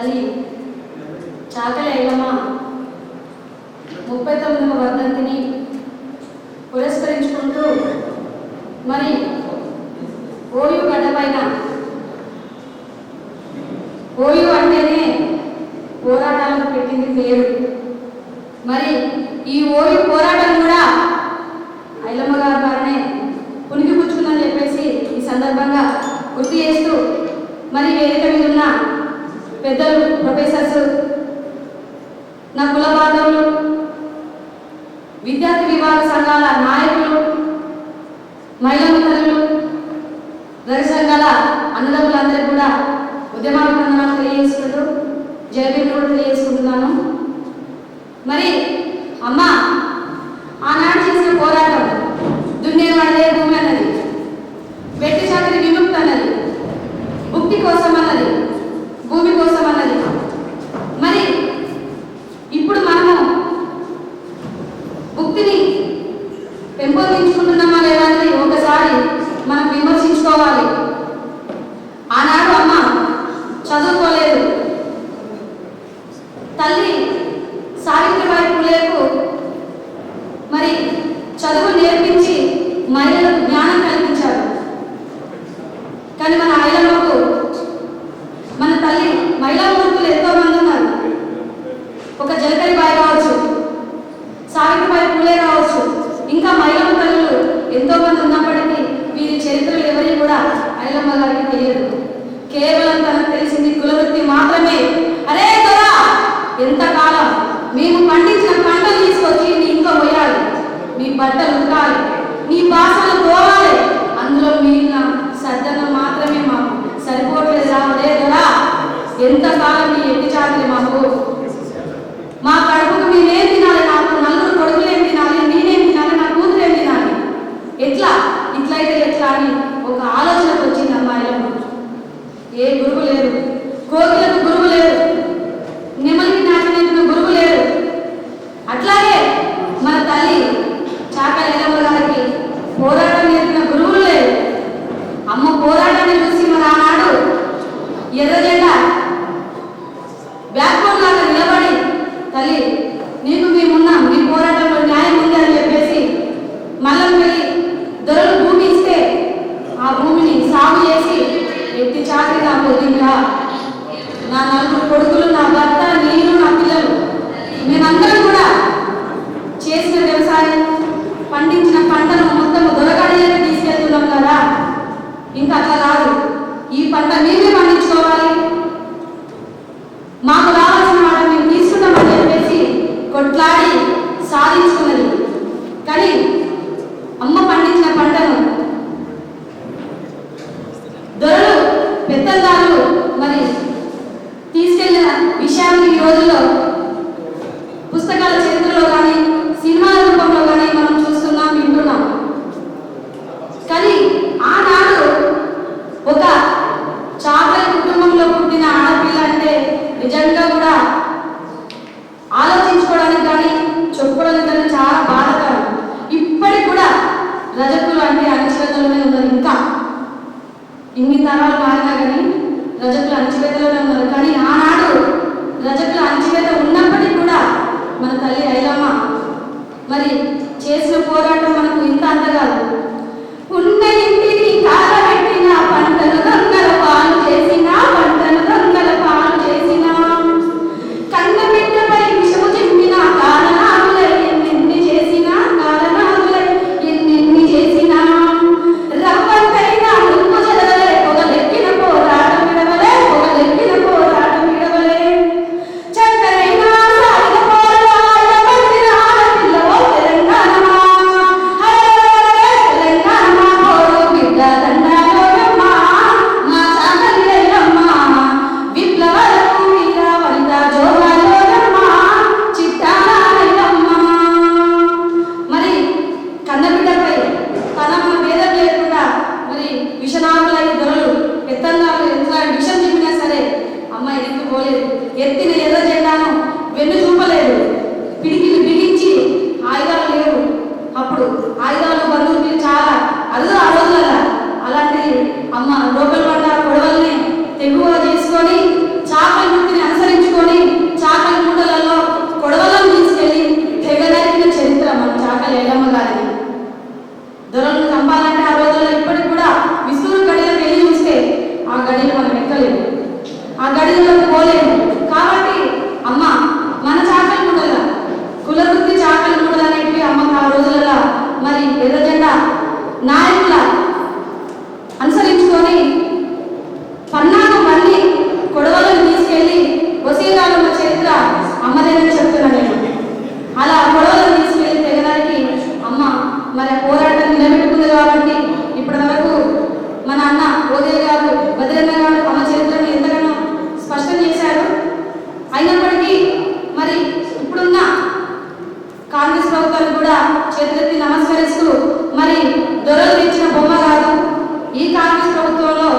తల్లి చాకలేలమ్మ ముప్పై తొమ్మిదవ వర్ధంతిని పురస్కరించుకుంటూ మరి ఓయు గడ్డ పైన ఓయు అంటేనే పోరాటాలకు పెట్టింది పేరు. మరి ఈ ఓయు పోరాటం కూడా విద్యార్థి విభాగ సంఘాల నాయకులు మహిళా మిత్రులు రవి సంఘాల అన్నదమ్ములందరికీ కూడా ఉద్యమాభినందనాలు తెలియజేసుకుంటూ జయబీలు కూడా తెలియజేసుకుంటున్నాను. మరి అమ్మ ఆనాడు చేసిన పోరాటం దున్నేవాడే భూమి అన్నది వెట్టి చాకరి విముక్తి అన్నది భుక్తి కోసం అన్నది భూమి కోసం అన్నది మరి ఇప్పుడు మనము భుక్తిని పెంపొందించుకుంటున్నామా లేదా అనేది ఒకసారి మనం విమర్శించుకోవాలి ఆనాడు అమ్మ చదువుకోలేదు తల్లి సావిత్రిబాయి పులేకు మరి చదువు నేర్పించి మహిళలకు జ్ఞానం కల్పించారు. కానీ మన ఐలమ్మకు మన తల్లి మహిళా మూర్తులు ఎంతో మంది ఉన్నారు. ఒక జలకరి బాయ్ కావచ్చు సావిత్రిబాయి పూలే కావచ్చు ఇంకా మహిళా తల్లులు ఎంతో మంది ఉన్నప్పటికీ వీరి చరిత్రలు ఎవరి కూడా ఐలమ్మ గారికి తెలియదు. కేవలం బట్టలు ఉండాలి నీ భాషలు పోవాలి అందులో మిగిలిన సర్దన మాత్రమే మాకు సరిపోవట్లేదు రావడే ఎంతకాలం నీ ఎట్టి చాకరి మాకు? మా కడుపుకు మేమేం తినాలి? నాకు నలుగురు కొడుకులేం తినాలి? నేనేం తినాలి? నా కూతురేం తినాలి? ఎట్లా? ఇట్లయితే ఎట్లా అని ఒక ఆలోచనకు వచ్చింది అమ్మాయిలో ఏ గురువులు లేరు కోకిలకు గురువు లేరు నెమలికి నాటిన గురువు లేరు అట్లాగే మన తల్లి చాకలి ఎల్లమ్మ గారికి పోరాటం నేర్పిన గురువులు లేరు అమ్మ పోరాటాన్ని చూసి మరి ఆనాడు ఎర్ర జెండా బ్యాక్బోన్ లాగా నిలబడి తల్లి నీకు మేమున్నాం మీ పోరాటంలో న్యాయం ఉంది అని చెప్పేసి మళ్ళీ వెళ్ళి దొరలు భూమి ఇస్తే ఆ భూమిని సాగు చేసి ఎత్తి చాకరి నా పొద్దుగా నా నలుగురు కొడుకులు నా భర్త నేను నా పిల్లలు. మేమందరం కూడా చేసిన వ్యవసాయం పండించిన పంటను మొత్తం దొరకడలేక తీసుకెళ్తున్నాం కదా ఇంకా అట్లా కాదు ఈ పంట మేమే పండించుకోవాలి మాకు రావాల్సిన వాటిని మేము తీసుకున్నామని చెప్పేసి కొట్లాడి సాధించుకున్నది కానీ అమ్మ పండించిన పంటను దొరలు పెద్దదారులు మరి తీసుకెళ్ళిన విషయాన్ని ఈ రోజుల్లో పుస్తకాల చరిత్రలో కానీ సినిమాల రూపంలో కానీ మనం చూస్తున్నాం వింటున్నాం కానీ ఆనాడు ఒక చాకలి కుటుంబంలో పుట్టిన ఆడపిల్ల అంటే నిజంగా కూడా ఆలోచించుకోవడానికి కానీ చెప్పుకోవడానికి కానీ చాలా బాధకరం ఇప్పటికి కూడా రజకులు అంటే అణచివేతలోనే ఉన్నారు. ఇంకా ఇన్ని తరాలు మారినా కానీ రజకులు అణచివేతలోనే ఉన్నారు. కానీ ఆనాడు ఎదుగు ఎత్తిన ఎర్ర జెండాను వెన్ను చూపలేదు పిడికిలు బిగించి ఆయుధాలు లేవు. అప్పుడు కానీ ఇప్పుడున్న కాంగ్రెస్ ప్రభుత్వాలు కూడా చేతులెత్తి నమస్కరిస్తూ మరి దొరలు ఇచ్చిన బొమ్మ కాదు ఈ కాంగ్రెస్ ప్రభుత్వంలో